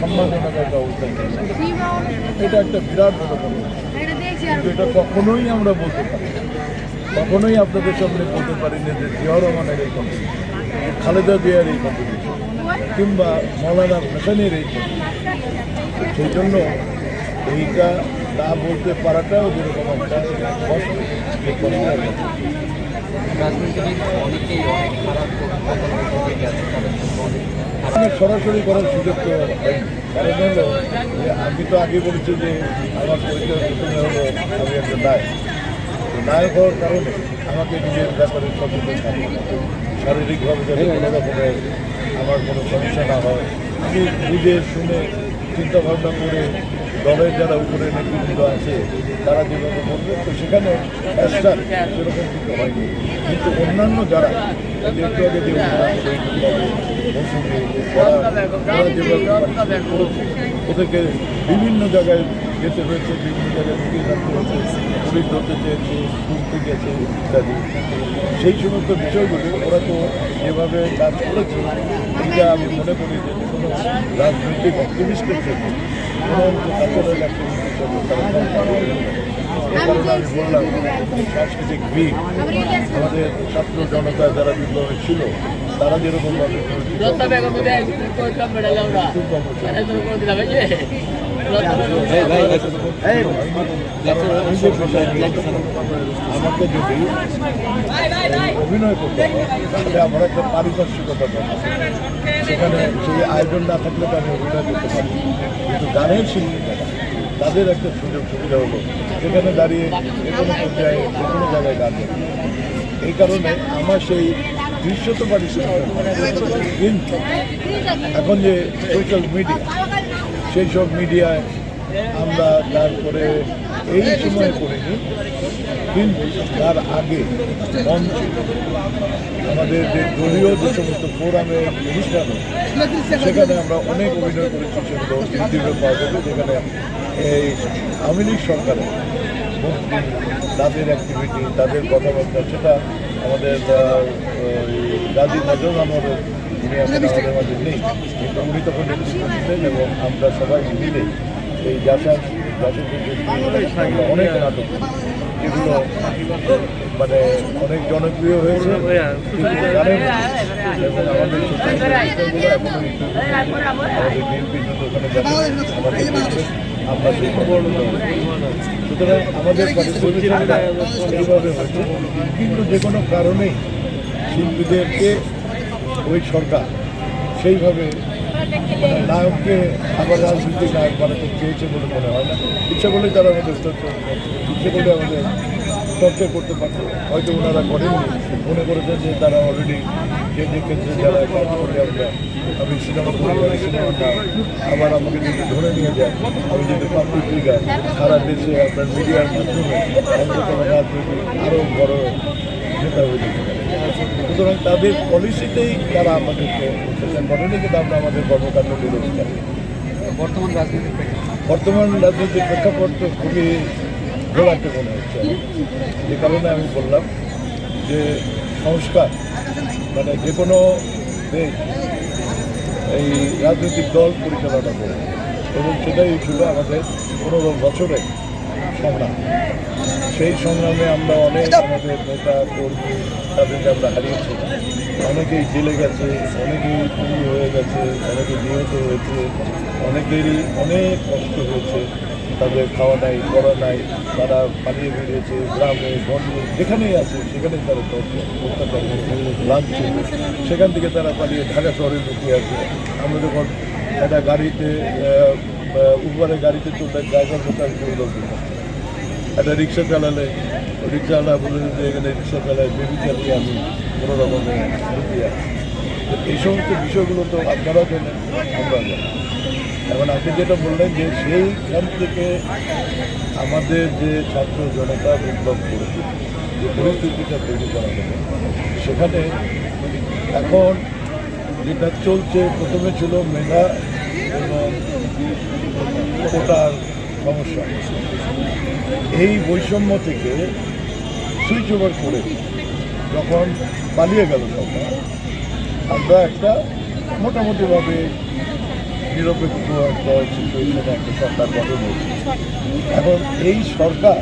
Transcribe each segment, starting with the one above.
সম্মানজনক একটা অবস্থা এটা একটা বিরাট বড় এটা কখনোই আমরা বলতে পারি কখনোই আপনাদের সামনে বলতে পারি না যে জিয়া রহমানের এই কম্পিটিশন খালেদা জিয়ার এই কম্পিটিশন কিংবা মৌলানা হোসেনের এই competition। সেই জন্য এইটা না বলতে পারাটাও যেরকম একটা কষ্ট এই কষ্টের আমি সরাসরি করার সুযোগ তো কারণ হলো আমি তো আগে বলেছি যে আমার পরিচয় প্রথমে হলো আমি একটা নায়ক। নায়ক হওয়ার কারণে আমাকে নিজের ব্যাপারে সচেতন থাকি শারীরিকভাবে যাতে কোনো রকমের আমার কোনো সমস্যা না হয়। আমি বুঝে শুনে চিন্তাভাবনা করে দলের যারা উপরে নেতৃত্ব আছে তারা যেভাবে বলবে তো সেখানে সেরকম কিন্তু হয়নি। কিন্তু অন্যান্য যারা একটু যে মৌসুমী, ওদেরকে বিভিন্ন জায়গায় যেতে হয়েছে বিভিন্ন জায়গায় হয়েছে পুলিশ ধরতে চেয়েছে ঘুরতে গেছে ইত্যাদি। সেই সমস্ত বিষয়গুলো ওরা তো যেভাবে কাজ করেছে এটা আমি মনে করি যে কোনো রাজনৈতিক অ্যাক্টিভিস্টের জন্য কারণে আমি বললাম সাংস্কৃতিক দিক আমাদের ছাত্র জনতা যারা বিপ্লবে ছিল তারা যেরকমভাবে আমাকে যদি অভিনয় করতে তাহলে আমার একটা পারিপার্শ্বিকতা সেখানে সেই আয়োজন না থাকলে তো অভিনয় করতে পারি কিন্তু গানের শিল্পী তাদের একটা সুযোগ সুবিধা হলো সেখানে দাঁড়িয়ে যে কোনো পর্যায়ে যে কোনো জায়গায় গান এই কারণে আমার সেই দৃশ্য তো পারি কিন্তু এখন যে সোশ্যাল মিডিয়া সেই সব মিডিয়ায় আমরা তারপরে এই সময় করিনি কিন্তু তার আগে মঞ্চে আমাদের যে দলীয় যে সমস্ত ফোরামের অনুষ্ঠান সেখানে আমরা অনেক অভিনয় করেছি, সেগুলো ইউটিউবে পাওয়া যাবে, যেখানে এই আওয়ামী লীগ সরকারের মন্ত্রী তাদের অ্যাক্টিভিটি তাদের কথাবার্তা, সেটা আমাদের গাজী নজর আমাদের এখন আমাদের মাঝে নেই। কিন্তু উনি তখন নেতৃত্ব এবং আমরা সবাই মিলে এই অনেক নাটক যেগুলো মানে অনেক জনপ্রিয় হয়েছে আমাদের আমাদের আমাদের কিন্তু যে কোনো কারণেই শিল্পীদেরকে ওই সরকার সেইভাবে নায়ককে আবার রাজনীতিক নায়ক বানাতে চেয়েছে বলে মনে হয় না। ইচ্ছা করলেই তারা আমাদের ইচ্ছে করলে আমাদের টর্চার করতে পারতো হয়তো ওনারা করেননি। মনে করেছেন যে তারা অলরেডি যে যে ক্ষেত্রে যারা কাজ করে আমরা, আমি সিনেমা পরিবারের আমি সিনেমা না আবার আমাকে যদি ধরে নিয়ে যায়, আমি যদি পাবলিক ফিগার সারা দেশে আপনার মিডিয়ার মাধ্যমে অন্তত রাজনীতি আরও বড় নেতা যেতে পারে সুতরাং তাদের পলিসিতেই তারা আমাদেরকে অত্যাচার করেনি কিন্তু আমরা আমাদের কর্মকাণ্ড বিরোধী বর্তমান রাজনীতির বর্তমান রাজনৈতিক প্রেক্ষাপট তো খুবই ঘোরাতে মনে হচ্ছে। যে কারণে আমি বললাম যে সংস্কার মানে যে কোনো দেশ এই রাজনৈতিক দল পরিচালনা করে এবং সেটাই ছিল আমাদের পনেরো বছরের সংগ্রাম। সেই সংগ্রামে আমরা অনেক আমাদের নেতা কর্মী তাদেরকে আমরা হারিয়েছি। অনেকেই জেলে গেছে অনেকেই চুরি হয়ে গেছে অনেকে নিহত হয়েছে অনেকেরই অনেক কষ্ট হয়েছে। তাদের খাওয়া নাই পড়া নাই তারা পালিয়ে বেরিয়েছে গ্রামে গঞ্জে যেখানেই আছে সেখানেই তারা অত্যাচার লাগছে সেখান থেকে তারা পালিয়ে ঢাকা শহরে লুকিয়ে আছে। আমরা যখন একটা গাড়িতে উপরে গাড়িতে চলতে ড্রাইভার কোথায় একটা রিক্সা চালালে রিক্সাওয়ালা বলে যে এখানে রিক্সা চালায়, বেবি চালিয়ে আমি কোনো রকমে তো এই সমস্ত বিষয়গুলো তো আপনারাও জানেন, আমরা জানি। এখন আপনি যেটা বললেন যে সেইখান থেকে আমাদের যে ছাত্র জনতা বিপ্লব করেছে, যে পরিস্থিতিটা তৈরি করা হবে সেখানে এখন যেটা চলছে, প্রথমে ছিল মেধা এবং কোটার সমস্যা। এই বৈষম্য থেকে সুইচ ওভার করে যখন পালিয়ে গেল সরকার, আমরা একটা মোটামুটিভাবে নিরপেক্ষ একটা সিচুয়েশনে একটা সরকার গঠন হয়েছে। এখন এই সরকার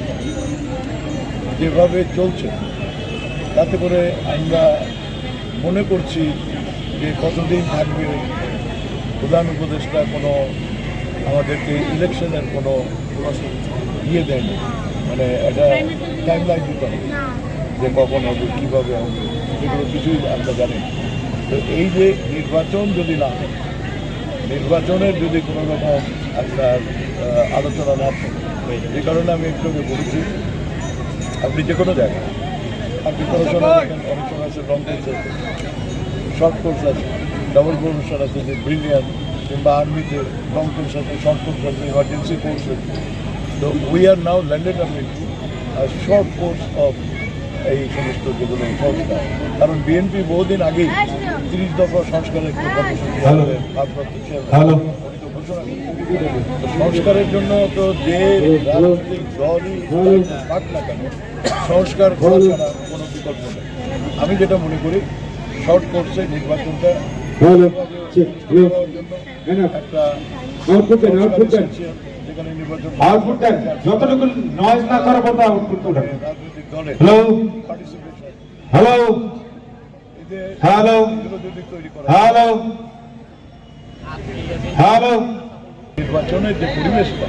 যেভাবে চলছে, তাতে করে আমরা মনে করছি যে কতদিন থাকবে প্রধান উপদেষ্টা কোনো আমাদেরকে ইলেকশনের কোনো ইয়ে দেয়নি। মানে একটা টাইম লাইন দিতে হবে। যে কখন হবে কীভাবে হবে সেগুলো কিছুই আমরা জানি তো এই যে নির্বাচন যদি না হয় নির্বাচনের যদি কোনো রকম আপনার আলোচনা না থাকে যে কারণে আমি একটু বলেছি আপনি যে কোনো জায়গায় আপনি পড়াশোনা দেখেন অনেক সময় আছে কোর্স আছে শর্ট কোর্স আছে ডবল প্রমোশন আছে যে ব্রিলিয়ান কিংবা আর্মিতে লং কোর্স আছে শর্ট কোর্স আছে ইমার্জেন্সি কোর্স আছে। তো উই আর নাও ল্যান্ডেড আপনি শর্ট কোর্স অফ এই সমস্ত যেগুলো সংস্কার কারণ বিএনপি বহুদিন আগেই তিরিশ দফা সংস্কারের সংস্কারের জন্য তো যে রাজনৈতিক দলই থাক না কেন সংস্কার করা ছাড়া কোনো বিকল্প নেই আমি যেটা মনে করি শর্ট কোর্সে নির্বাচনটা. একটা আউটপুট দেন। যতটুকু নয়েজ না করা পর্যন্ত আউটপুট উঠান hello hello hello hello hello নির্বাচনের যে পরিবেশটা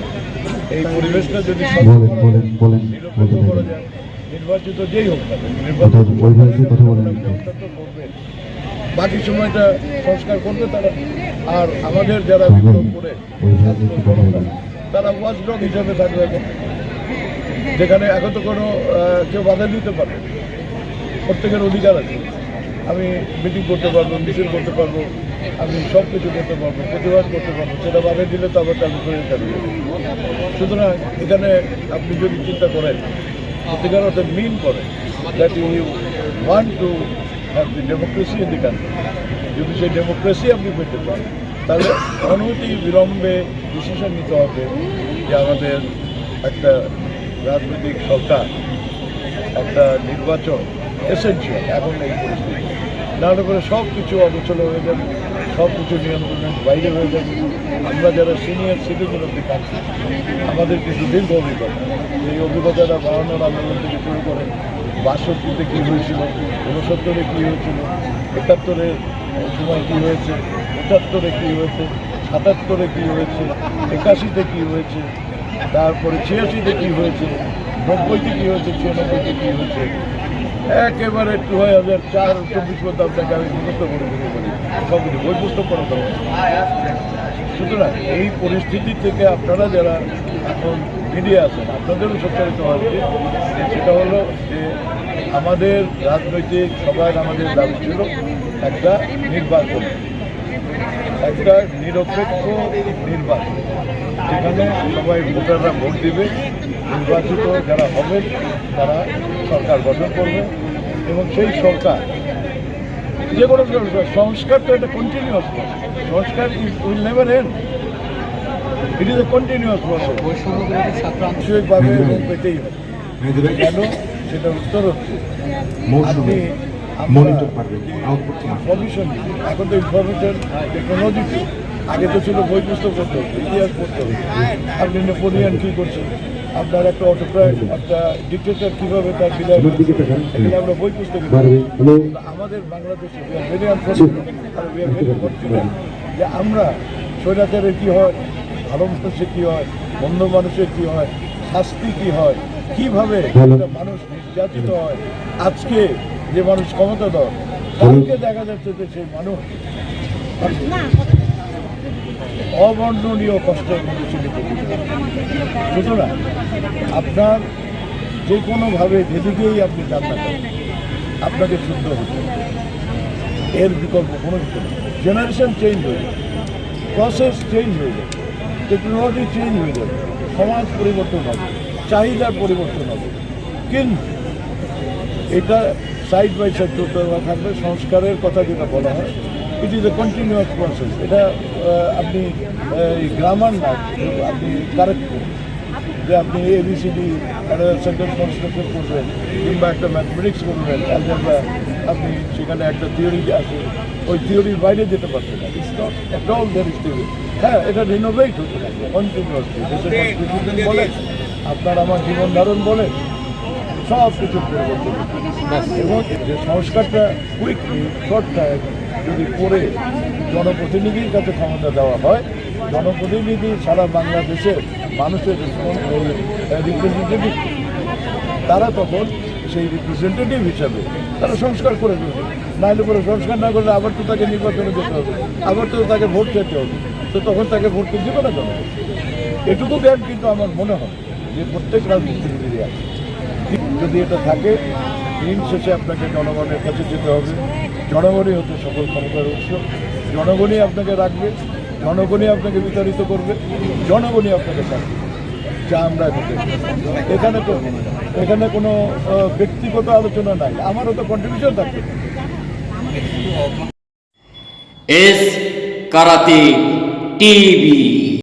এই পরিবেশটা যদি নির্বাচিত যেই হোক। বাকি সময়টা সংস্কার করবে তারা। আর আমাদের যারা বলুন, করে তারা ওয়াচডগ হিসাবে থাকবে এখন, যেখানে এখন তো কোনো কেউ বাধা দিতে পারে। প্রত্যেকের অধিকার আছে। আমি মিটিং করতে পারব, মিছিল করতে পারব, আমি সব কিছু করতে পারব, প্রতিবাদ করতে পারব, সেটা বাধা দিলে তো আবার চালু করে থাকবে সুতরাং এখানে আপনি যদি চিন্তা করেন সত্যিকার অর্থে মিন করেন that you want to have the democracy in the country যদি সেই ডেমোক্রেসি আপনি পেতে চান তাহলে অনতি বিলম্বে ডিসিশন নিতে হবে যে আমাদের একটা রাজনৈতিক সরকার একটা নির্বাচন এসেন্সিয়াল এখন এই পরিস্থিতি। নাহলে করে সব কিছু অগোছলো হয়ে যাবে সব কিছু নিয়ন্ত্রণের বাইরে হয়ে যাবে। আমরা যারা senior citizen of the country আমাদের কিছু দীর্ঘ অভিজ্ঞতা। এই অভিজ্ঞতাটা বাড়ানোর আন্দোলন থেকে শুরু করে বাষট্টিতে কী হয়েছিল, ঊনসত্তরে কী হয়েছিল একাত্তরের সময় কী হয়েছে? পঁচাত্তরে কী হয়েছে? সাতাত্তরে কী হয়েছে? একাশিতে কী হয়েছে? তারপরে ছিয়াশিতে কী হয়েছে? নব্বইতে কী হয়েছে? ছিয়ানব্বইতে কী হয়েছে? একেবারে দু হাজার চার চব্বিশ আপনাকে আমি মুখস্থ করে দিতে পারি সব কিছু বই পুস্তক করা দরকার সুতরাং এই পরিস্থিতি থেকে আপনারা যারা এখন মিডিয়া আছেন, আপনাদেরও সচ্চারিত হওয়া উচিত। সেটা হলো যে আমাদের রাজনৈতিক সবার আমাদের দাবি ছিল একটা নির্বাচন একটা নিরপেক্ষ নির্বাচন যেখানে সবাই ভোটাররা ভোট দেবে নির্বাচিত যারা হবেন তারা সরকার গঠন করবে এবং সেই সরকার যে কোনো সংস্কার তো একটা কন্টিনিউয়াস সংস্কার is will never end it is a continuous process এবং পেতেই হবে। কেন? সেটা উত্তর হচ্ছে মৌসুমে আপনি মনিটর পারবেন আউটপুট ইনফরমেশন এখন তো ইনফরমেশন টেকনোলজি আগে তো ছিল বই পুস্তক পড়তে হতো ইতিহাস পড়তে হতো। আপনি নেপোলিয়ান কী করছেন? আপনার একটা অটোক্রাট একটা ডিক্টেটর কীভাবে তার বিদায় আমার। এখানে বই পুস্তকে আমাদের বাংলাদেশে are very যে আমরা স্বৈরাচারের কী হয় ভালো মানুষের কী হয় বন্ধ মানুষের কী হয় শাস্তি কী হয় কীভাবে। মানুষ নির্যাতিত হয়? আজকে যে মানুষ ক্ষমতা ক্ষমতাধর কালকে দেখা যাচ্ছে যে সেই মানুষ অবর্ণনীয় কষ্টের মধ্যে ছিল সুতরাং আপনার যে কোনোভাবে যেদিকেই আপনি যান না আপনাকে শুদ্ধ হতে। এর বিকল্প কোনো নেই। জেনারেশন চেঞ্জ হয়ে যাবে। প্রসেস চেঞ্জ হয়ে যাবে। টেকনোলজি চেঞ্জ হয়ে যাবে। সমাজ পরিবর্তন হবে। চাহিদার পরিবর্তন হবে। কিন্তু এটা সাইড বাই সাইড চলতে থাকবে সংস্কারের কথা যেটা বলা হয় it is a continuous process এটা আপনি গ্রামার না আপনি কারেক্ট করুন। যে আপনি এবিসিডি একটা সেন্টেন্স কনস্ট্রাকশন করবেন কিংবা একটা ম্যাথমেটিক্স করবেন অ্যালজেব্রা আপনি সেখানে একটা থিওরি আছে। ওই থিওরির বাইরে যেতে পারছেন না। It's not all there is theory হ্যাঁ এটা রিনোভেট হতে থাকে কন্টিনিউয়াসলি বলে আপনার আমার জীবন ধারণ বলে সব কিছু পরিবর্তন। এবং যে সংস্কারটা কুইকলি শর্ট টাইম যদি করে জনপ্রতিনিধির কাছে ক্ষমতা দেওয়া হয় জনপ্রতিনিধি সারা বাংলাদেশের মানুষের রিপ্রেজেন্টেটিভ তারা তখন সেই রিপ্রেজেন্টেটিভ হিসাবে তারা সংস্কার করে দেবে। নাহলে পরে সংস্কার না করলে আবার তো তাকে নির্বাচনে যেতে হবে আবার তো তাকে ভোট চাইতে হবে। তো তখন তাকে ভোট দেবে না কেন? এটুকু জ্ঞান কিন্তু আমার মনে হয়। যে প্রত্যেক রাজনীতিবিদই আছে। যদি এটা থাকে, দিন শেষে আপনাকে জনগণের কাছে যেতে হবে। জনগণই হতে সকল ক্ষমতার উৎস। জনগণই আপনাকে রাখবে, জনগণই আপনাকে বিতাড়িত করবে, জনগণই আপনাকে থাকবে যা আমরা এখানে তো, এখানে কোনো ব্যক্তিগত আলোচনা নাই। আমারও তো কন্ট্রিবিউশন থাকবে। S karate TV.